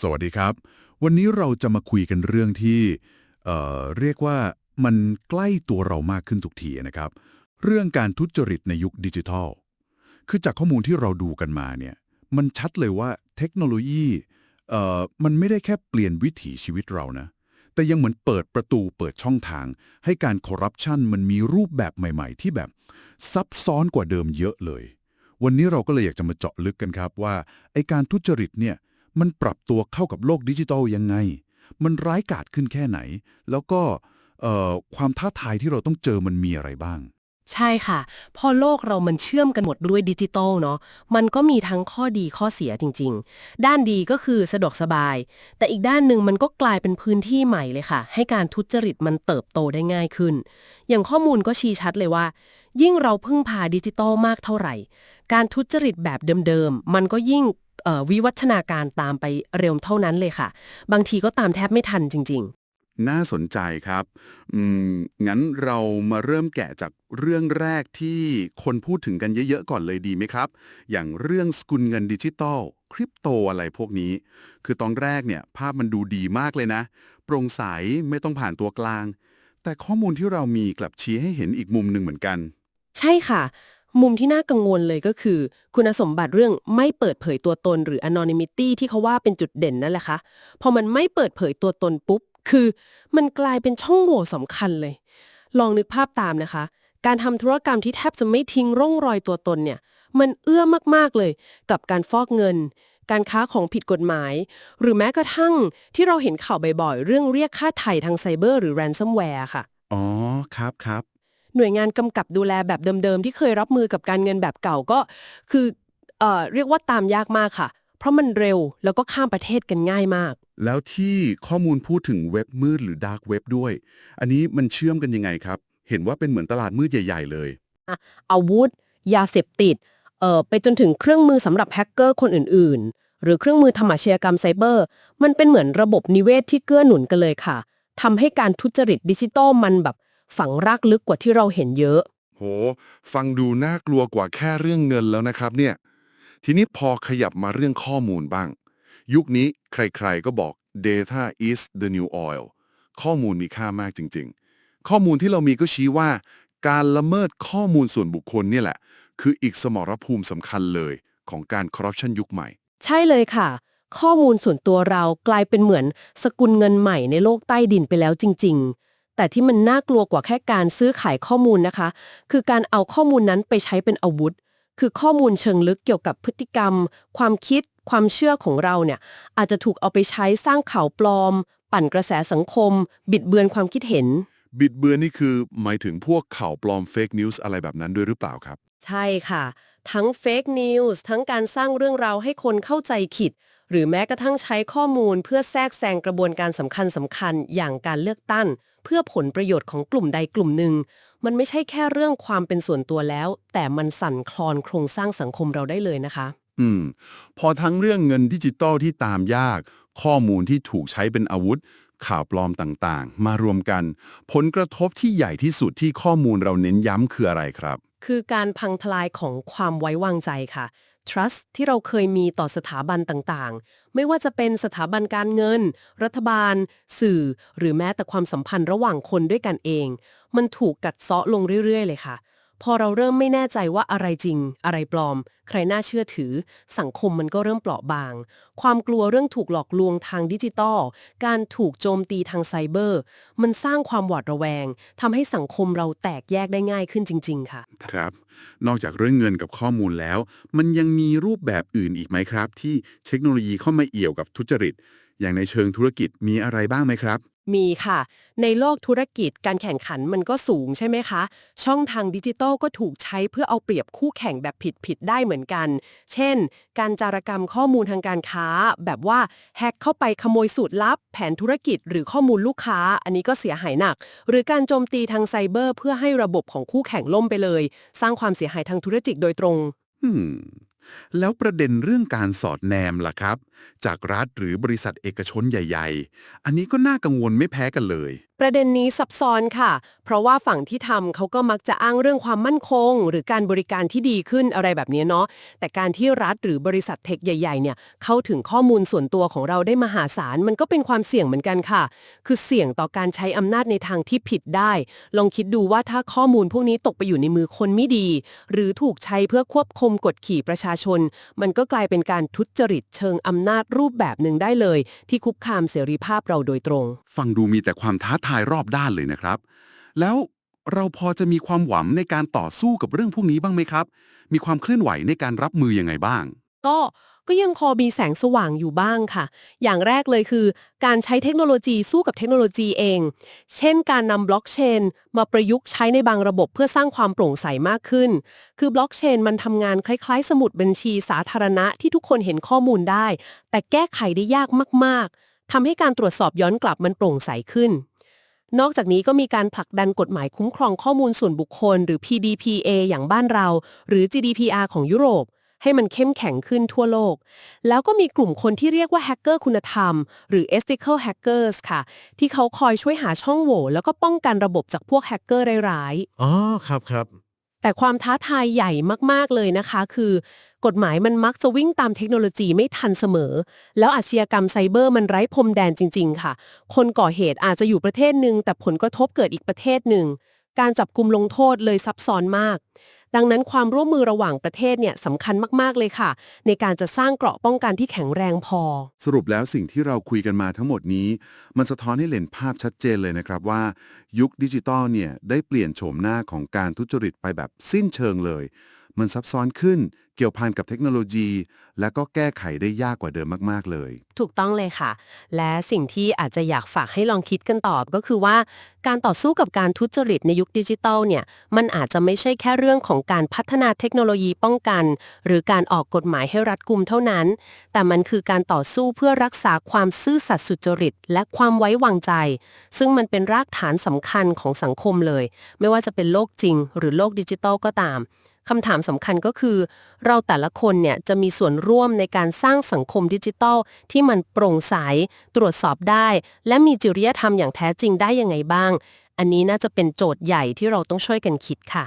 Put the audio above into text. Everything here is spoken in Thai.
สวัสดีครับ วันนี้เราจะมาคุยกันเรื่องที่เเรียกว่ามันใกล้ตัวเรามากขึ้นทุกทีนะครับ เรื่องการทุจริตในยุคดิจิทัล คือจากข้อมูลที่เราดูกันมาเนี่ยมันชัดเลยว่าเทคโนโลยีมันไม่ได้แค่เปลี่ยนวิถีชีวิตเรานะ แต่ยังเหมือนเปิดประตูเปิดช่องทาง ให้การคอร์รัปชันมันมีรูปแบบใหม่ ๆ ที่แบบซับซ้อนกว่าเดิมเยอะเลย วันนี้เราก็เลยอยากจะมาเจาะลึกกันครับว่าไอการทุจริตเนี่ย มันปรับตัวเข้ากับโลกดิจิทัลยังไง มันร้ายกาจขึ้นแค่ไหน แล้วก็ความท้าทายที่เราต้องเจอมันมีอะไรบ้าง ใช่ค่ะ พอโลกเรามันเชื่อมกันหมดด้วยดิจิตอลเนาะมันก็มีทั้งข้อดีข้อเสียจริง ๆ ด้านดีก็คือสะดวกสบาย แต่อีกด้านหนึ่งมันก็กลายเป็นพื้นที่ใหม่เลยค่ะ ให้การทุจริตมันเติบโตได้ง่ายขึ้น อย่างข้อมูลก็ชี้ชัดเลยว่า ยิ่งเราพึ่งพาดิจิตอลมากเท่าไหร่ การทุจริตแบบเดิมๆมันก็ยิ่ง วิวัฒนาการตามไปเร็วเท่านั้นเลยค่ะ บางทีก็ตามแทบไม่ทันจริง ๆน่าสนใจครับ อืม งั้นเรามาเริ่มแกะจากเรื่องแรกที่คนพูดถึงกันเยอะๆ ก่อนเลยดีไหมครับ อย่างเรื่องสกุลเงินดิจิตอล คริปโตอะไรพวกนี้ คือตอนแรกเนี่ย ภาพมันดูดีมากเลยนะ โปร่งใสไม่ต้องผ่านตัวกลาง แต่ข้อมูลที่เรามีกลับชี้ให้เห็นอีกมุมหนึ่งเหมือนกัน ใช่ค่ะ มุมที่น่ากังวลเลยก็คือ คุณสมบัติเรื่องไม่เปิดเผยตัวตนหรือ anonymity ที่เขาว่าเป็นจุดเด่นนั่นแหละค่ะพอมันไม่เปิดเผยตัวตนปุ๊บ คือมันกลายเป็นช่องโหว่สำคัญเลย ลองนึกภาพตามนะคะ การทำธุรกรรมที่แทบจะไม่ทิ้งร่องรอยตัวตนเนี่ย มันเอื้อมากๆเลย กับการฟอกเงิน การค้าของผิดกฎหมาย หรือแม้กระทั่งที่เราเห็นข่าวบ่อยๆ เรื่องเรียกค่าไถ่ทางไซเบอร์หรือ ransomware ค่ะ อ๋อ ครับครับ หน่วยงานกำกับดูแลแบบเดิมๆ ที่เคยรับมือกับการเงินแบบเก่าก็คือเอ่อเรียกว่าตามยากมากค่ะ เพราะมันเร็วแล้วก็ข้ามประเทศกันง่ายมาก แล้วที่ข้อมูลพูดถึงเว็บมืดหรือดาร์กเว็บด้วย อันนี้มันเชื่อมกันยังไงครับ เห็นว่าเป็นเหมือนตลาดมืดใหญ่ ๆ เลย อาวุธ ยาเสพติดเอ่อไปจนถึงเครื่องมือสำหรับแฮกเกอร์คนอื่นๆ หรือเครื่องมือทำอาชญากรรมไซเบอร์ มันเป็นเหมือนระบบนิเวศที่เกื้อหนุนกันเลยค่ะทำให้การทุจริตดิจิตอลมันแบบ ฝังรากลึกกว่าที่เราเห็นเยอะ โห ฟังดูน่ากลัวกว่าแค่เรื่องเงินแล้วนะครับเนี่ย ทีนี้พอขยับมาเรื่องข้อมูลบ้าง ยุคนี้ใครๆก็บอก data is the new oil ข้อมูลมีค่ามากจริง ๆ ข้อมูลที่เรามีก็ชี้ว่า การละเมิดข้อมูลส่วนบุคคลเนี่ยแหละ คืออีกสมรภูมิสำคัญเลยของการคอร์รัปชันยุคใหม่ ใช่เลยค่ะ ข้อมูลส่วนตัวเรากลายเป็นเหมือนสกุลเงินใหม่ในโลกใต้ดินไปแล้วจริง ๆ แต่ที่มันน่ากลัวกว่าแค่การซื้อขายข้อมูลนะคะ คือการเอาข้อมูลนั้นไปใช้เป็นอาวุธ คือข้อมูลเชิงลึกเกี่ยวกับพฤติกรรม ความคิด ความเชื่อของเราเนี่ยอาจจะถูกเอาไปใช้สร้างข่าวปลอม ปั่นกระแสสังคม บิดเบือนความคิดเห็น บิดเบือนนี่คือหมายถึงพวกข่าวปลอมเฟกนิวส์อะไรแบบนั้นด้วยหรือเปล่าครับ ใช่ค่ะ ทั้งเฟกนิวส์ทั้งการสร้างเรื่องราวให้คนเข้าใจผิด หรือแม้กระทั่งใช้ข้อมูลเพื่อแทรกแซงกระบวนการสำคัญสำคัญอย่างการเลือกตั้ง เพื่อผลประโยชน์ของกลุ่มใดกลุ่มหนึ่ง มันไม่ใช่แค่เรื่องความเป็นส่วนตัวแล้ว แต่มันสั่นคลอนโครงสร้างสังคมเราได้เลยนะคะ อืม พอทั้งเรื่องเงินดิจิตอลที่ตามยาก ข้อมูลที่ถูกใช้เป็นอาวุธ ข่าวปลอมต่างๆ มารวมกัน ผลกระทบที่ใหญ่ที่สุดที่ข้อมูลเราเน้นย้ำคืออะไรครับ คือการพังทลายของความไว้วางใจค่ะ trust ที่เราเคยมีต่อสถาบันต่างๆ ไม่ว่าจะเป็นสถาบันการเงิน รัฐบาล สื่อ หรือแม้แต่ความสัมพันธ์ระหว่างคนด้วยกันเอง มันถูกกัดเซาะลงเรื่อยๆ เลยค่ะ พอเราเริ่มไม่แน่ใจว่าอะไรจริง อะไรปลอม ใครน่าเชื่อถือ สังคมมันก็เริ่มเปราะบาง ความกลัวเรื่องถูกหลอกลวงทางดิจิตอลการถูกโจมตีทางไซเบอร์ มันสร้างความหวาดระแวงทำให้สังคมเราแตกแยกได้ง่ายขึ้นจริง ๆ ค่ะ ครับ นอกจากเรื่องเงินกับข้อมูลแล้ว มันยังมีรูปแบบอื่นอีกไหมครับ ที่เทคโนโลยีเข้ามาเอี่ยวกับทุจริต อย่างในเชิงธุรกิจมีอะไรบ้างไหมครับ มีค่ะ ในโลกธุรกิจการแข่งขันมันก็สูงใช่ไหมคะ ช่องทางดิจิทัลก็ถูกใช้เพื่อเอาเปรียบคู่แข่งแบบผิดๆได้เหมือนกัน เช่น การจารกรรมข้อมูลทางการค้า แบบว่าแฮกเข้าไปขโมยสูตรลับ แผนธุรกิจหรือข้อมูลลูกค้า อันนี้ก็เสียหายหนัก หรือการโจมตีทางไซเบอร์ เพื่อให้ระบบของคู่แข่งล่มไปเลย สร้างความเสียหายทางธุรกิจโดยตรงอืมแล้วประเด็นเรื่องการสอดแนมล่ะครับ จากรัฐหรือบริษัทเอกชนใหญ่ ๆ อันนี้ก็น่ากังวลไม่แพ้กันเลย ประเด็นนี้ซับซ้อนค่ะ เพราะว่าฝั่งที่ทำเขาก็มักจะอ้างเรื่องความมั่นคง หรือการบริการที่ดีขึ้นอะไรแบบนี้เนาะแต่การที่รัฐหรือบริษัทเทคใหญ่ๆเนี่ยเข้าถึงข้อมูลส่วนตัวของเราได้มหาศาลมันก็เป็นความเสี่ยงเหมือนกันค่ะ คือเสี่ยงต่อการใช้อำนาจในทางที่ผิดได้ ลองคิดดูว่าถ้าข้อมูลพวกนี้ตกไปอยู่ในมือคนไม่ดี หรือถูกใช้เพื่อควบคุมกดขี่ประชาชน มันก็กลายเป็นการทุจริตเชิงอำนาจรูปแบบหนึ่งได้เลย ที่คุกคามเสรีภาพเราโดยตรง ฟังดูมีแต่ความท้าทายรอบด้านเลยนะครับ แล้วเราพอจะมีความหวังในการต่อสู้กับเรื่องพวกนี้บ้างไหมครับ มีความเคลื่อนไหวในการรับมือยังไงบ้าง ก็ ก็ยังพอมีแสงสว่างอยู่บ้างค่ะ อย่างแรกเลยคือ การใช้เทคโนโลยีสู้กับเทคโนโลยีเอง เช่น การนำบล็อกเชนมาประยุกต์ใช้ในบางระบบเพื่อสร้างความโปร่งใสมากขึ้น คือบล็อกเชนมันทำงานคล้ายๆ สมุดบัญชีสาธารณะที่ทุกคนเห็นข้อมูลได้ แต่แก้ไขได้ยากมากๆทำให้การตรวจสอบย้อนกลับมันโปร่งใสขึ้นนอกจากนี้ก็มีการผลักดันกฎหมายคุ้มครองข้อมูลส่วนบุคคล หรือ PDPA อย่างบ้านเรา หรือ GDPR ของยุโรป ให้มันเข้มแข็งขึ้นทั่วโลก แล้วก็มีกลุ่มคนที่เรียกว่าแฮกเกอร์คุณธรรม หรือ ethical hackers ค่ะ ที่เขาคอยช่วยหาช่องโหว่แล้วก็ป้องกันระบบจากพวกแฮกเกอร์ร้ายๆอ๋อครับครับแต่ความท้าทายใหญ่มาก ๆ เลยนะคะ คือกฎหมายมันมักจะวิ่งตามเทคโนโลยีไม่ทันเสมอ แล้วอาชญากรรมไซเบอร์มันไร้พรมแดนจริง ๆ ค่ะ คนก่อเหตุอาจจะอยู่ประเทศหนึ่งแต่ผลกระทบเกิดอีกประเทศหนึ่ง การจับกลุ่มลงโทษเลยซับซ้อนมาก ดังนั้นความร่วมมือระหว่างประเทศเนี่ยสำคัญมาก ๆ เลยค่ะ ในการจะสร้างเกราะป้องกันที่แข็งแรงพอ สรุปแล้วสิ่งที่เราคุยกันมาทั้งหมดนี้ มันสะท้อนให้เห็นภาพชัดเจนเลยนะครับว่า ยุคดิจิตอลเนี่ยได้เปลี่ยนโฉมหน้าของการทุจริตไปแบบสิ้นเชิงเลย มันซับซ้อนขึ้น เกี่ยวพันกับเทคโนโลยี และก็แก้ไขได้ยากกว่าเดิมมาก ๆ เลย ถูกต้องเลยค่ะ และสิ่งที่อาจจะอยากฝากให้ลองคิดกันตอบก็คือว่า การต่อสู้กับการทุจริตในยุคดิจิทัลเนี่ย มันอาจจะไม่ใช่แค่เรื่องของการพัฒนาเทคโนโลยีป้องกัน หรือการออกกฎหมายให้รัดกุมเท่านั้น แต่มันคือการต่อสู้เพื่อรักษาความซื่อสัตย์สุจริต และความไว้วางใจ ซึ่งมันเป็นรากฐานสำคัญของสังคมเลย ไม่ว่าจะเป็นโลกจริง หรือโลกดิจิทัลก็ตาม คำถามสำคัญก็คือ เราแต่ละคนเนี่ยจะมีส่วนร่วมในการสร้างสังคมดิจิทัล ที่มันโปร่งใส ตรวจสอบได้ และมีจริยธรรมอย่างแท้จริงได้ยังไงบ้าง อันนี้น่าจะเป็นโจทย์ใหญ่ที่เราต้องช่วยกันคิดค่ะ